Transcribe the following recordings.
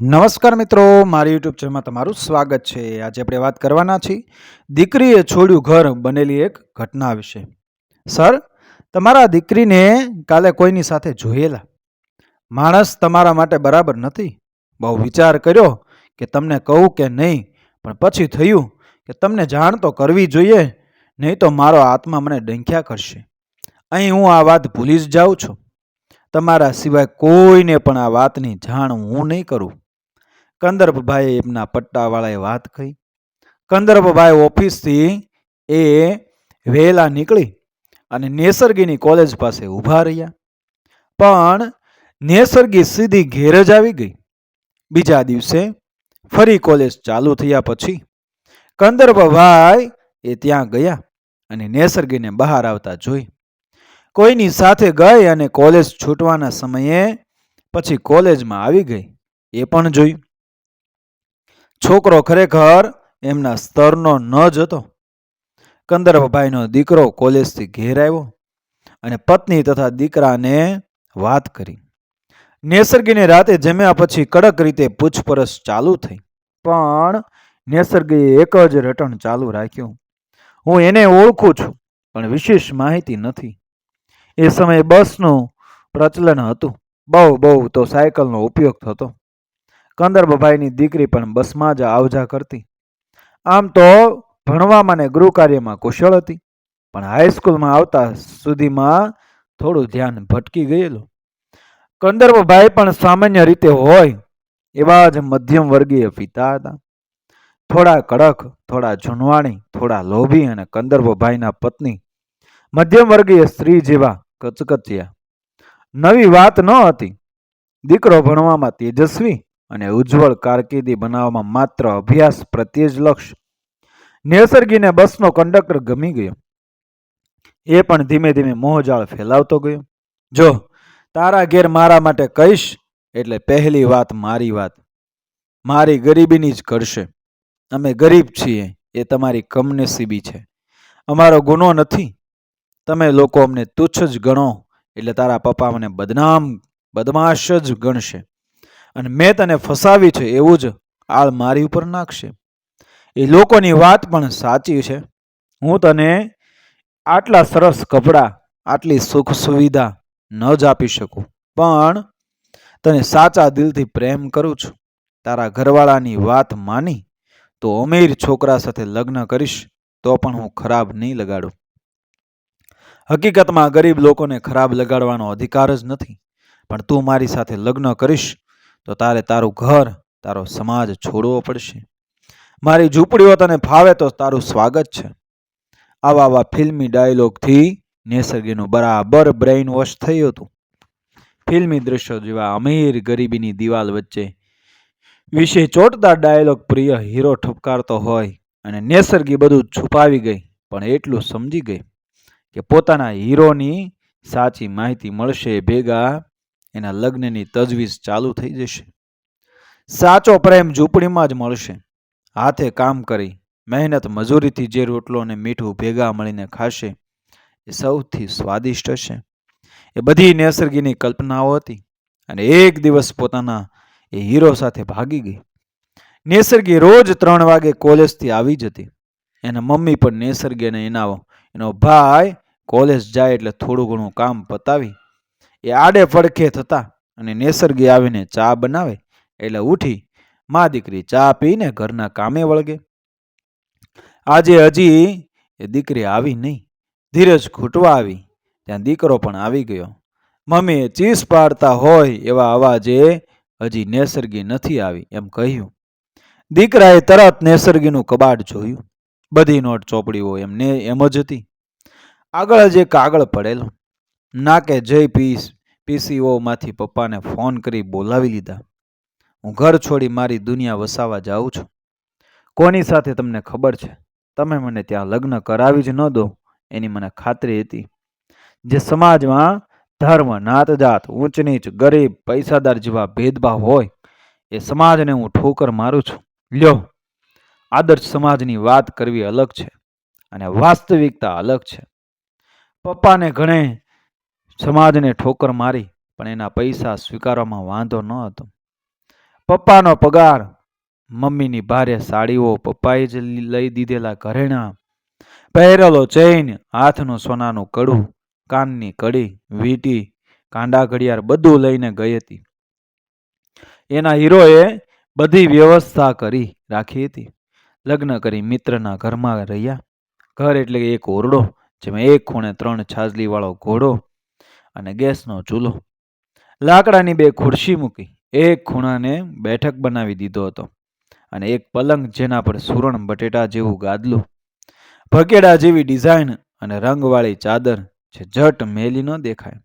નમસ્કાર મિત્રો, મારી યુટ્યુબ ચેનલમાં તમારું સ્વાગત છે. આજે આપણે વાત કરવાના છીએ, દીકરીએ છોડ્યું ઘર બનેલી એક ઘટના વિશે. સર, તમારા દીકરીને કાલે કોઈની સાથે જોયેલા? માણસ તમારા માટે બરાબર નથી. બહુ વિચાર કર્યો કે તમને કહું કે નહીં, પણ પછી થયું કે તમને જાણ તો કરવી જોઈએ, નહીં તો મારો આત્મા મને ડંખ્યા કરશે. અહીં હું આ વાત ભૂલી જ જાઉં છું. તમારા સિવાય કોઈને પણ આ વાતની જાણ હું નહીં કરું. કંદર્પભાઈએ એમના પટ્ટાવાળાએ વાત કહી કંદર્પભાઈ ઓફિસથી એ વહેલા નીકળી અને નેસર્ગીની કોલેજ પાસે ઊભા રહ્યા. પણ નેસર્ગી સીધી ઘેર જ આવી ગઈ. બીજા દિવસે ફરી કોલેજ ચાલુ થયા પછી કંદર્પભાઈ એ ત્યાં ગયા અને નેસર્ગીને બહાર આવતા જોઈ. કોઈની સાથે ગઈ અને કોલેજ છૂટવાના સમયે પછી કોલેજમાં આવી ગઈ એ પણ જોયું છોકરો ખરેખર એમના સ્તરનો ન જ હતો કંદર્પભાઈનો દીકરો કોલેજથી ઘેર આવ્યો અને પત્ની તથા દીકરાને વાત કરી. નેસર્ગીને રાતે જમ્યા પછી કડક રીતે પૂછપરછ ચાલુ થઈ. પણ નેસર્ગીએ એક જ રટણ ચાલુ રાખ્યું. હું એને ઓળખું છું, પણ વિશેષ માહિતી નથી. એ સમયે બસનું પ્રચલન હતું. બહુ બહુ તો સાયકલનો ઉપયોગ થતો. કંદર્પભાઈની દીકરી પણ બસમાં જ આવજા કરતી. આમ તો ભણવામાં ને ગૃહ કાર્યમાં કુશળ હતી, પણ હાઈસ્કૂલમાં આવતા સુધીમાં થોડું ધ્યાન ભટકી ગયેલું. કંદર્પભાઈ પણ સામાન્ય રીતે હોય એવા જ મધ્યમ વર્ગીય પિતા હતા. થોડા કડક, થોડા જુનવાણી, થોડા લોભી અને કંદર્પભાઈના પત્ની મધ્યમ વર્ગીય સ્ત્રી જેવા કચકચિયા. નવી વાત ન હતી. દીકરો ભણવામાં તેજસ્વી અને ઉજ્જવળ કારકિર્દી બનાવવામાં માત્ર અભ્યાસ પ્રત્યે જ લક્ષ્ય નેસર્ગીને બસનો કંડક્ટર ગમી ગયો. એ પણ ધીમે ધીમે મોહજાળ ફેલાવતો ગયો. જો, તારા ઘેર મારા માટે કહીશ, એટલે પહેલી વાત મારી વાત. મારી ગરીબીની જ કરશે અમે ગરીબ છીએ, એ તમારી કમનસીબી છે. અમારો ગુનો નથી. તમે લોકો અમને તુચ્છ જ ગણો, એટલે તારા પપ્પા મને બદનામ, બદમાશ જ ગણશે. અને મેં તને ફસાવી છે એવું જ આળ મારી ઉપર નાખશે. એ લોકોની વાત પણ સાચી છે. હું તને આટલા સરસ કપડાં, આટલી સુખ સુવિધા ન જ આપી શકું. પણ તને સાચા દિલથી પ્રેમ કરું છું. તારા ઘરવાળાની વાત માની તો અમીર છોકરા સાથે લગ્ન કરીશ તો પણ હું ખરાબ નહીં લગાડું. હકીકતમાં ગરીબ લોકોને ખરાબ લગાડવાનો અધિકાર જ નથી. પણ તું મારી સાથે લગ્ન કરીશ તો તારે તારું ઘર, તારો સમાજ છોડવો પડશે. મારી ઝૂંપડીઓ તને ફાવે તો તારું સ્વાગત છે. આવા આવા ફિલ્મી ડાયલોગથી નેસર્ગીનું બરાબર બ્રેઇન વોશ થયું હતું. ફિલ્મી દ્રશ્યો જેવા અમીર ગરીબીની દિવાલ વચ્ચે વિશે ચોટદાર ડાયલોગ પ્રિય હીરો ઠપકારતો હોય અને નેસર્ગી બધું છુપાવી ગઈ, પણ એટલું સમજી ગઈ કે પોતાના હીરોની સાચી માહિતી મળશે ભેગા એના લગ્નની તજવીજ ચાલુ થઈ જશે. સાચો પ્રેમ ઝૂંપડીમાં જ મળશે. હાથે કામ કરી, મહેનત મજૂરીથી જે રોટલો અને મીઠું ભેગા મળીને ખાશે, એ સૌથી સ્વાદિષ્ટ હશે. એ બધી નૈસર્ગીની કલ્પનાઓ હતી અને એક દિવસ પોતાના એ હીરો સાથે ભાગી ગઈ. નેસર્ગી રોજ ત્રણ વાગે કોલેજથી આવી જતી. એના મમ્મી પણ નેસર્ગીને એના એનો ભાઈ કોલેજ જાય એટલે થોડું ઘણું કામ પતાવી એ આડે પડખે થતા અને નેસરગી આવીને ચા બનાવે. એટલે ઉઠી મા દીકરી ચા પીને ઘરના કામે વળગે. આજે હજી એ દીકરી આવી નહીં. ધીરજ ખૂટવા આવી. ત્યાં દીકરો પણ આવી ગયો. મમ્મીએ ચીસ પાડતા હોય એવા અવાજે હજી નેસરગી નથી આવી, એમ કહ્યું. દીકરાએ તરત નેસરગીનું કબાટ જોયું. બધી નોટ ચોપડીઓ એમને એમ જ હતી. આગળ જ એક કાગળ પડેલો. નાકે જય પીસ પીસીઓમાંથી પપ્પાને ફોન કરી બોલાવી લીધા. હું ઘર છોડી મારી દુનિયા વસાવા જાઉં છું. કોની સાથે તમને ખબર છે? તમે મને ત્યાં લગ્ન કરાવી જ ન દો. એની મને ખાતરી હતી. જે સમાજમાં ધર્મ નાત જાત, ઊંચ નીચ, ગરીબ, પૈસાદાર જેવા ભેદભાવ હોય, એ સમાજને હું ઠોકર મારું છું. લ્યો. આદર્શ સમાજની વાત કરવી અલગ છે અને વાસ્તવિકતા અલગ છે. પપ્પાને ઘણે સમાજને ઠોકર મારી, પણ એના પૈસા સ્વીકારવામાં વાંધો ન હતો. પપ્પાનો પગાર, મમ્મીની ભારે સાડીઓ પપ્પાએ જ લઈ દીધેલા ઘરેણાં, પહેરેલો ચેઇન હાથનું સોનાનું કડું, કાનની કડી, વીંટી, કાંડા ઘડિયાળ બધું લઈને ગઈ હતી. એના હીરોએ બધી વ્યવસ્થા કરી રાખી હતી. લગ્ન કરી મિત્રના ઘરમાં રહ્યા. ઘર એટલે એક ઓરડો, જેમાં એક ખૂણે ત્રણ છાજલીવાળો ઘોડો અને ગેસનો ચૂલો. લાકડાની બે ખુરશી મૂકી એક ખૂણાને બેઠક બનાવી દીધો હતો અને એક પલંગ જેના પર સુરણ બટેટા જેવું ગાદલું ભકેડા જેવી ડિઝાઇન અને રંગવાળી ચાદર જે જટ મેલી ન દેખાય.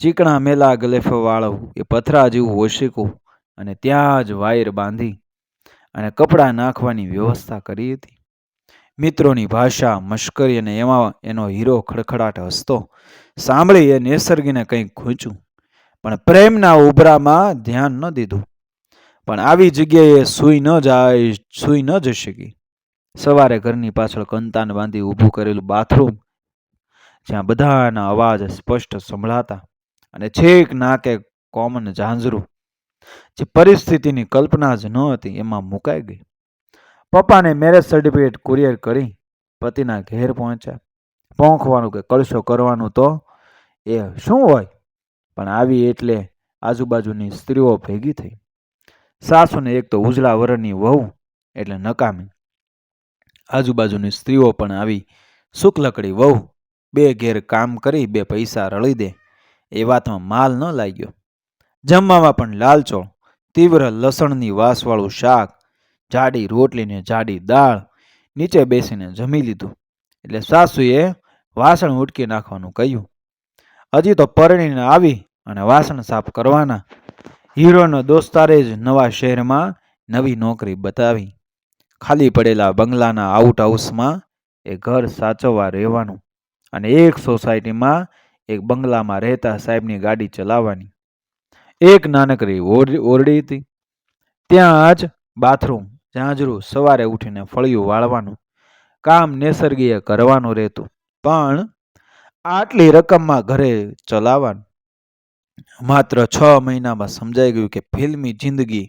ચીકણા મેલા ગલેફવાળું એ પથરા જેવું ઓશીકું અને ત્યાં જ વાયર બાંધી અને કપડાં નાખવાની વ્યવસ્થા કરી હતી. મિત્રોની ભાષા મશ્કરી અને એમાં એનો હીરો ખડખડાટ હસતો સાંભળી એ નેસર્ગીને કંઈક ખૂંચ્યું, પણ પ્રેમના ઉભરામાં ધ્યાન ન દીધું. પણ આવી જગ્યાએ સૂઈ ન જાય, સૂઈ ન જઈ શકી. સવારે ઘરની પાછળ કંતાન બાંધી ઊભું કરેલું બાથરૂમ, જ્યાં બધાના અવાજ સ્પષ્ટ સંભળાતા અને છેક નાકે કોમન ઝાંઝરું, જે પરિસ્થિતિની કલ્પના જ ન હતી, એમાં મુકાઈ ગઈ. પપ્પાને મેરેજ સર્ટિફિકેટ કુરિયર કરી પતિના ઘેર પહોંચ્યા. પોંખવાનું કે કળશો કરવાનું તો એ શું હોય? પણ આવી એટલે આજુબાજુની સ્ત્રીઓ ભેગી થઈ. સાસુને એક તો ઉજળા વરણની વહુ એટલે નકામી. આજુબાજુની સ્ત્રીઓ પણ આવી શુક્લકડી વહુ, બે ઘેર કામ કરી બે પૈસા રળી દે. એ વાતમાં માલ ન લાગ્યો. જમવામાં પણ લાલચોળ તીવ્ર લસણની વાસવાળું શાક, જાડી રોટલીને જાડી દાળ નીચે બેસીને જમી લીધું. એટલે સાસુએ વાસણ ઉટકી નાખવાનું કહ્યું. હજી તો પરણીને આવી અને વાસણ સાફ કરવાના. હીરોનો દોસ્તારે જ નવા શહેરમાં નવી નોકરી બતાવી. ખાલી પડેલા બંગલાના આઉટ હાઉસમાં એ ઘર સાચવવા રહેવાનું અને એક સોસાયટીમાં એક બંગલામાં રહેતા સાહેબની ગાડી ચલાવવાની. એક નાનકડી ઓર- ઓરડી હતી. ત્યાં જ બાથરૂમ, ઝાંઝરું સવારે ઉઠીને ફળિયું વાળવાનું. કામ નૈસર્ગીય કરવાનું રહેતું. પણ આટલી રકમમાં ઘરે ચલાવવાનું. માત્ર છ મહિનામાં સમજાઈ ગયું કે ફિલ્મી જિંદગી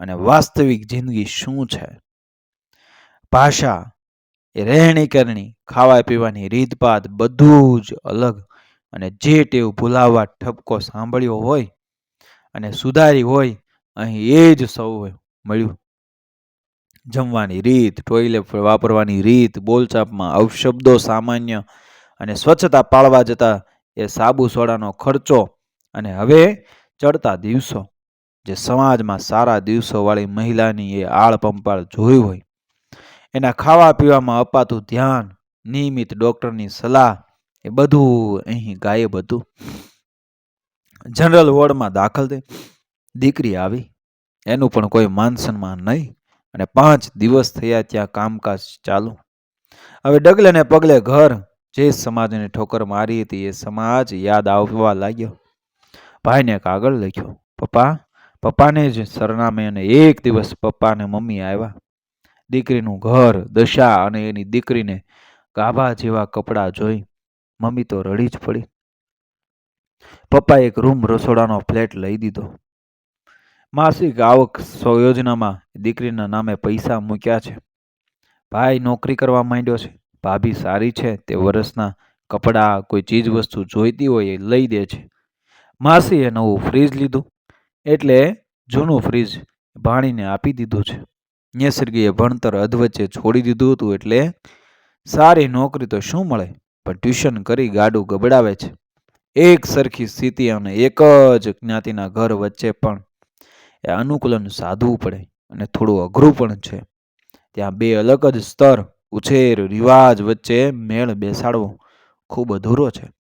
અને વાસ્તવિક જિંદગી શું છે. ભાષા એ રહેણી કરણી, ખાવા પીવાની રીતપાત બધું જ અલગ અને જે ટેવ ભૂલાવવા ઠપકો સાંભળ્યો હોય અને સુધારી હોય, અહીં એ જ સૌ મળ્યું. જમવાની રીત ટોયલેટ વાપરવાની રીત, બોલચાપમાં અવશબ્દો સામાન્ય અને સ્વચ્છતા પાળવા જતા એ સાબુ સોડાનો ખર્ચો અને હવે ચડતા દિવસો, જે સમાજમાં સારા દિવસોવાળી મહિલાની એ આળ પંપાળ જોઈ હોય. એના ખાવા પીવામાં અપાતું ધ્યાન, નિયમિત ડૉક્ટરની સલાહ, એ બધું અહીં ગાયબ હતું. જનરલ વોર્ડમાં દાખલ થઈ, દીકરી આવી, એનું પણ કોઈ માન સન્માન નહીં. અને પાંચ દિવસ થયા ત્યાં કામકાજ ચાલુ. હવે ડગલે ને પગલે ઘર જે સમાજને ઠોકર મારી હતી એ સમાજ યાદ આવવા લાગ્યો. ભાઈને કાગળ લખ્યો, પપ્પા, પપ્પાને જ સરનામે અને એક દિવસ પપ્પા અને મમ્મી આવ્યા દીકરીનું ઘર, દશા અને એની દીકરીને ગાભા જેવા કપડાં જોઈ મમ્મી તો રડી જ પડી. પપ્પા એક રૂમ રસોડાનો ફ્લેટ લઈ દીધો. માસિક આવક યોજનામાં દીકરીના નામે પૈસા મૂક્યા છે. ભાઈ નોકરી કરવા માંડ્યો છે. ભાભી સારી છે. તે વર્ષના કપડાં, કોઈ ચીજ વસ્તુ જોઈતી હોય એ લઈ દે છે. માસીએ નવું ફ્રીજ લીધું. એટલે જૂનું ફ્રીજ ભાણીને આપી દીધું છે. નેસર્ગીએ ભણતર અધવચ્ચે છોડી દીધું હતું એટલે સારી નોકરી તો શું મળે? પણ ટ્યુશન કરી ગાડું ગબડાવે છે. એક સરખી સ્થિતિ અને એક જ જ્ઞાતિના ઘર વચ્ચે પણ એ અનુકૂલન સાધવું પડે અને થોડું અઘરું પણ છે. ત્યાં બે અલગ જ સ્તર, ઉછેર, રિવાજ વચ્ચે મેળ બેસાડવો ખૂબ અધૂરો છે.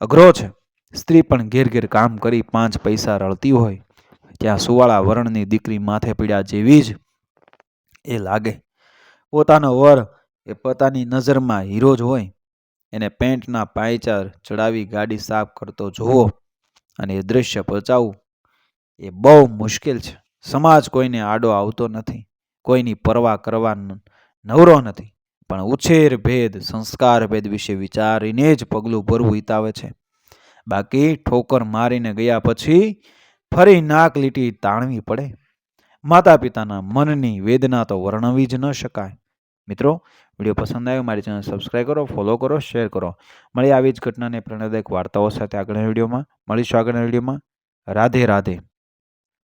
અઘરો છે. સ્ત્રી પણ ઘેર ઘેર કામ કરી પાંચ પૈસા રળતી હોય. ત્યાં સુવાળા વરણની દીકરી માથે પીડ્યા જેવી જ એ લાગે. પોતાનો વર એ પોતાની નજરમાં હીરો જ હોય. એને પેન્ટના પાયચાર ચડાવી ગાડી સાફ કરતો જોવો અને એ દૃશ્ય પચાવવું એ બહુ મુશ્કેલ છે. સમાજ કોઈને આડો આવતો નથી, કોઈની પરવા કરવા નવરો નથી, પણ ઉછેર ભેદ, સંસ્કાર ભેદ વિશે વિચારીને જ પગલું ભરવું હિતાવે છે. બાકી ઠોકર મારીને ગયા પછી ફરી નાક લીટી તાણવી પડે. માતા પિતાના મનની વેદના તો વર્ણવી જ ન શકાય. મિત્રો, વીડિયો પસંદ આવ્યો મારી ચેનલ સબસ્ક્રાઈબ કરો, ફોલો કરો, શેર કરો. મળી આવી જ ઘટનાને પ્રેરણાદાયક વાર્તાઓ સાથે આગળના વિડીયોમાં. મળીશું આગળના વિડીયોમાં. રાધે રાધે.